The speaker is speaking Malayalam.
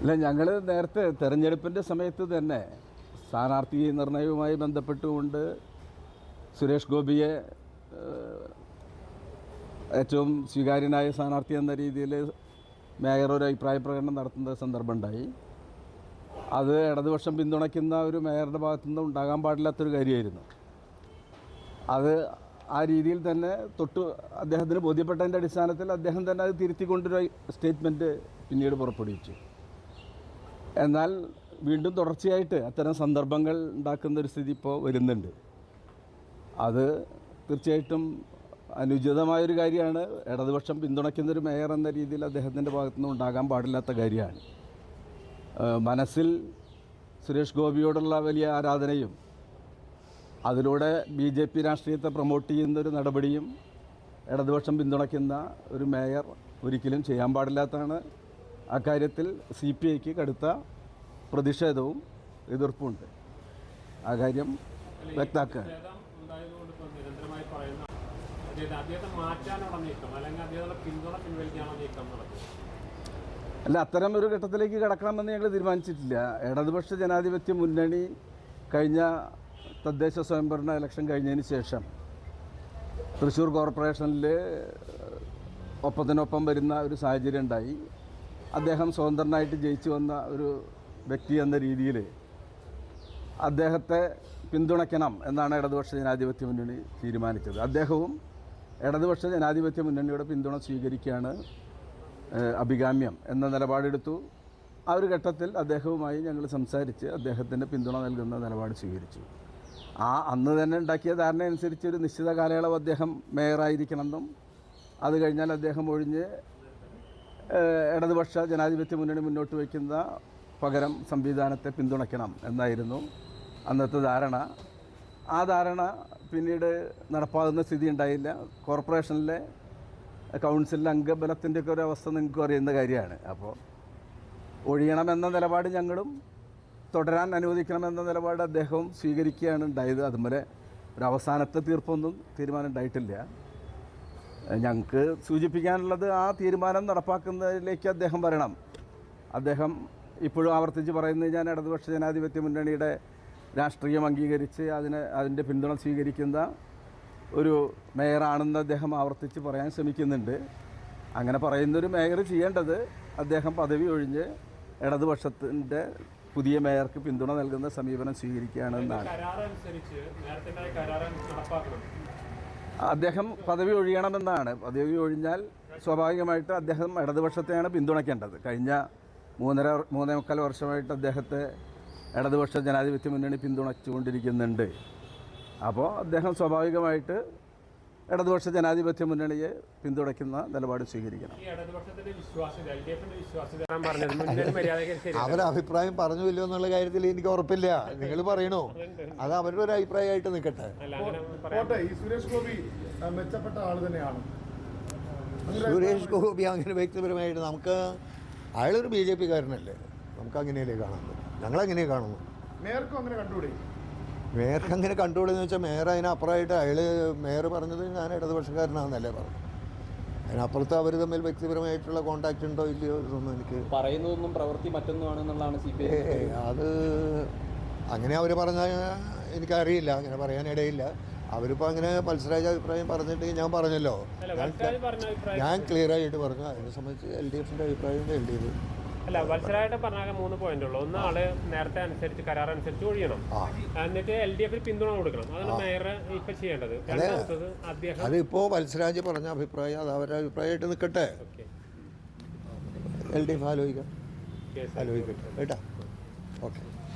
ഇല്ല ഞങ്ങൾ നേരത്തെ തെരഞ്ഞെടുപ്പിന്റെ സമയത്ത് തന്നെ സ്ഥാനാർത്ഥി നിർണയവുമായി ബന്ധപ്പെട്ടുകൊണ്ട് സുരേഷ് ഗോപിയെ ഏറ്റവും സ്വീകാര്യനായ സ്ഥാനാർത്ഥി എന്ന രീതിയിൽ മേയർ ഒരു അഭിപ്രായ പ്രകടനം നടത്തുന്ന സന്ദർഭം ഉണ്ടായി അത് ഇടതുപക്ഷം പിന്തുണയ്ക്കുന്ന ഒരു മേയറുടെ ഭാഗത്തുനിന്ന് ഉണ്ടാകാൻ പാടില്ലാത്തൊരു കാര്യമായിരുന്നു. അത് ആ രീതിയിൽ തന്നെ തൊട്ട് അദ്ദേഹത്തിന് ബോധ്യപ്പെട്ടതിന്റെ അടിസ്ഥാനത്തിൽ അദ്ദേഹം തന്നെ അത് തിരുത്തിക്കൊണ്ടൊരു സ്റ്റേറ്റ്മെന്റ് പിന്നീട് പുറപ്പെടുവിച്ചു. എന്നാൽ വീണ്ടും തുടർച്ചയായിട്ട് അത്തരം സന്ദർഭങ്ങൾ ഉണ്ടാക്കുന്ന ഒരു സ്ഥിതി ഇപ്പോൾ വരുന്നുണ്ട്. അത് തീർച്ചയായിട്ടും അനുചിതമായൊരു കാര്യമാണ്. ഇടതുപക്ഷം പിന്തുണയ്ക്കുന്നൊരു മേയർ എന്ന രീതിയിൽ അദ്ദേഹത്തിന്റെ ഭാഗത്തുനിന്ന് ഉണ്ടാകാൻ പാടില്ലാത്ത കാര്യമാണ്. മനസ്സിൽ സുരേഷ് ഗോപിയോടുള്ള വലിയ ആരാധനയും അതിലൂടെ ബി ജെ പി രാഷ്ട്രീയത്തെ പ്രൊമോട്ട് ചെയ്യുന്ന ഒരു നടപടിയും ഇടതുപക്ഷം പിന്തുണയ്ക്കുന്ന ഒരു മേയർ ഒരിക്കലും ചെയ്യാൻ പാടില്ലാത്തതാണ്. അക്കാര്യത്തിൽ സി പി ഐക്ക് കടുത്ത പ്രതിഷേധവും എതിർപ്പുമുണ്ട്. ആ കാര്യം വ്യക്താക്കുക അല്ല അത്തരം ഒരു ഘട്ടത്തിലേക്ക് കടക്കണമെന്ന് ഞങ്ങൾ തീരുമാനിച്ചിട്ടില്ല. ഇടതുപക്ഷ ജനാധിപത്യ മുന്നണി കഴിഞ്ഞ തദ്ദേശ സ്വയംഭരണ ഇലക്ഷൻ കഴിഞ്ഞതിന് ശേഷം തൃശ്ശൂർ കോർപ്പറേഷനിൽ ഒപ്പത്തിനൊപ്പം വരുന്ന ഒരു സാഹചര്യം ഉണ്ടായി. അദ്ദേഹം സ്വതന്ത്രനായിട്ട് ജയിച്ചു വന്ന ഒരു വ്യക്തി എന്ന രീതിയിൽ അദ്ദേഹത്തെ പിന്തുണയ്ക്കണം എന്നാണ് ഇടതുപക്ഷ ജനാധിപത്യ മുന്നണി തീരുമാനിച്ചത്. അദ്ദേഹവും ഇടതുപക്ഷ ജനാധിപത്യ മുന്നണിയുടെ പിന്തുണ സ്വീകരിക്കുകയാണ് അഭികാമ്യം എന്ന നിലപാടെടുത്തു. ആ ഒരു ഘട്ടത്തിൽ അദ്ദേഹവുമായി ഞങ്ങൾ സംസാരിച്ച് അദ്ദേഹത്തിന്റെ പിന്തുണ നൽകുന്ന നിലപാട് സ്വീകരിച്ചു. ആ അന്ന് തന്നെ ഉണ്ടാക്കിയ ധാരണ അനുസരിച്ച് ഒരു നിശ്ചിത കാലയളവ് അദ്ദേഹം മേയറായിരിക്കണമെന്നും അത് കഴിഞ്ഞാൽ അദ്ദേഹം ഒഴിഞ്ഞ് ഇടതുപക്ഷ ജനാധിപത്യ മുന്നണി മുന്നോട്ട് വയ്ക്കുന്ന പകരം സംവിധാനത്തെ പിന്തുണയ്ക്കണം എന്നായിരുന്നു അന്നത്തെ ധാരണ. ആ ധാരണ പിന്നീട് നടപ്പാകുന്ന സ്ഥിതി ഉണ്ടായില്ല. കോർപ്പറേഷനിലെ കൗൺസിലിലെ അംഗബലത്തിന്റെയൊക്കെ ഒരു അവസ്ഥ നിങ്ങൾക്ക് അറിയുന്ന കാര്യമാണ്. അപ്പോൾ ഒഴിയണമെന്ന നിലപാട് ഞങ്ങളും തുടരാൻ അനുവദിക്കണമെന്ന നിലപാട് അദ്ദേഹവും സ്വീകരിക്കുകയാണ് ഉണ്ടായത്. അതുപോലെ ഒരു അവസാനത്തെ തീർപ്പൊന്നും തീരുമാനം ഉണ്ടായിട്ടില്ല. ഞങ്ങൾക്ക് സൂചിപ്പിക്കാനുള്ളത് ആ തീരുമാനം നടപ്പാക്കുന്നതിലേക്ക് അദ്ദേഹം വരണം. അദ്ദേഹം ഇപ്പോഴും ആവർത്തിച്ച് പറയുന്നത് ഞാൻ ഇടതുപക്ഷ ജനാധിപത്യ മുന്നണിയുടെ രാഷ്ട്രീയം അംഗീകരിച്ച് അതിനെ അതിന്റെ പിന്തുണ സ്വീകരിക്കുന്ന ഒരു മേയറാണെന്ന് അദ്ദേഹം ആവർത്തിച്ച് പറയാൻ ശ്രമിക്കുന്നുണ്ട്. അങ്ങനെ പറയുന്നൊരു മേയർ ചെയ്യേണ്ടത് അദ്ദേഹം പദവി ഒഴിഞ്ഞ് ഇടതുപക്ഷത്തിന്റെ പുതിയ മേയർക്ക് പിന്തുണ നൽകുന്ന സമീപനം സ്വീകരിക്കുകയാണെന്നാണ്. അദ്ദേഹം പദവി ഒഴിയണമെന്നാണ്. പദവി ഒഴിഞ്ഞാൽ സ്വാഭാവികമായിട്ട് അദ്ദേഹം ഇടതുപക്ഷത്തെയാണ് പിന്തുണയ്ക്കേണ്ടത്. കഴിഞ്ഞ മൂന്നര മൂന്നേ മുക്കാൽ വർഷമായിട്ട് അദ്ദേഹത്തെ ഇടതുപക്ഷ ജനാധിപത്യ മുന്നണി പിന്തുണച്ചുകൊണ്ടിരിക്കുന്നുണ്ട്. അപ്പോൾ അദ്ദേഹം സ്വാഭാവികമായിട്ട് ഇടതുപക്ഷ ജനാധിപത്യ മുന്നണിയെ പിന്തുണയ്ക്കുന്ന നിലപാട് സ്വീകരിക്കണം. മര്യാദയ്ക്ക് അഭിപ്രായം പറഞ്ഞു ഇല്ല എന്നുള്ള കാര്യത്തിൽ എനിക്ക് ഉറപ്പില്ല. നിങ്ങൾ പറയണോ? അത് അവരുടെ ഒരു അഭിപ്രായമായിട്ട് നിൽക്കട്ടെ. സുരേഷ് ഗോപി മെച്ചപ്പെട്ട ആൾ തന്നെയാണ്. സുരേഷ് ഗോപി അങ്ങനെ വ്യക്തിപരമായിട്ട് നമുക്ക് അയാളൊരു ബി ജെ പിക്കാരനല്ലേ നമുക്ക് അങ്ങനെയല്ലേ കാണാൻ പറ്റും? ഞങ്ങളങ്ങനെ കാണുന്നു നേർക്കും അങ്ങനെ കണ്ടുകൂടെ? മേയർക്ക് അങ്ങനെ കണ്ടുപിടിയെന്ന് വെച്ചാൽ മേയർ അതിനപ്പുറമായിട്ട് അയാൾ മേയർ പറഞ്ഞത് ഞാൻ ഇടതുപക്ഷക്കാരനാണെന്നല്ലേ പറഞ്ഞു അതിനപ്പുറത്ത് അവർ തമ്മിൽ വ്യക്തിപരമായിട്ടുള്ള കോണ്ടാക്റ്റ് ഉണ്ടോ ഇല്ലയോ ഇതൊന്നും എനിക്ക് പറയുന്നതൊന്നും പ്രവൃത്തി മറ്റൊന്നുമാണെന്നുള്ളതാണ് സി പി ഐ അത് അങ്ങനെ അവർ പറഞ്ഞാൽ എനിക്കറിയില്ല അങ്ങനെ പറയാനിടയില്ല. അവരിപ്പോൾ അങ്ങനെ മത്സരാജ അഭിപ്രായം പറഞ്ഞിട്ട് ഞാൻ പറഞ്ഞല്ലോ. പറഞ്ഞ ഞാൻ ക്ലിയർ ആയിട്ട് പറഞ്ഞു. അതിനെ സംബന്ധിച്ച് എൽ ഡി എഫിന്റെ അഭിപ്രായം എൽ ഡി എഫ് അല്ല വത്സരായിട്ട് പറഞ്ഞാൽ മൂന്ന് പോയിന്റ് ഉള്ളൂ. ഒന്ന് ആൾ നേരത്തെ അനുസരിച്ച് കരാർ അനുസരിച്ച് ഒഴിയണം. എന്നിട്ട് എൽ ഡി എഫിൽ പിന്തുണ കൊടുക്കണം. അതാണ് മേയർ ഇപ്പൊ ചെയ്യേണ്ടത്. രണ്ടാമത്തത് അദ്ദേഹം അതിപ്പോൾ വത്സരാജ് പറഞ്ഞ അഭിപ്രായം അത് അവരുടെ അഭിപ്രായമായിട്ട് നിൽക്കട്ടെ എൽ ഡി എഫ് ആലോചിക്കാം. ആലോചിക്കട്ടെ. കേട്ടോ? ഓക്കെ.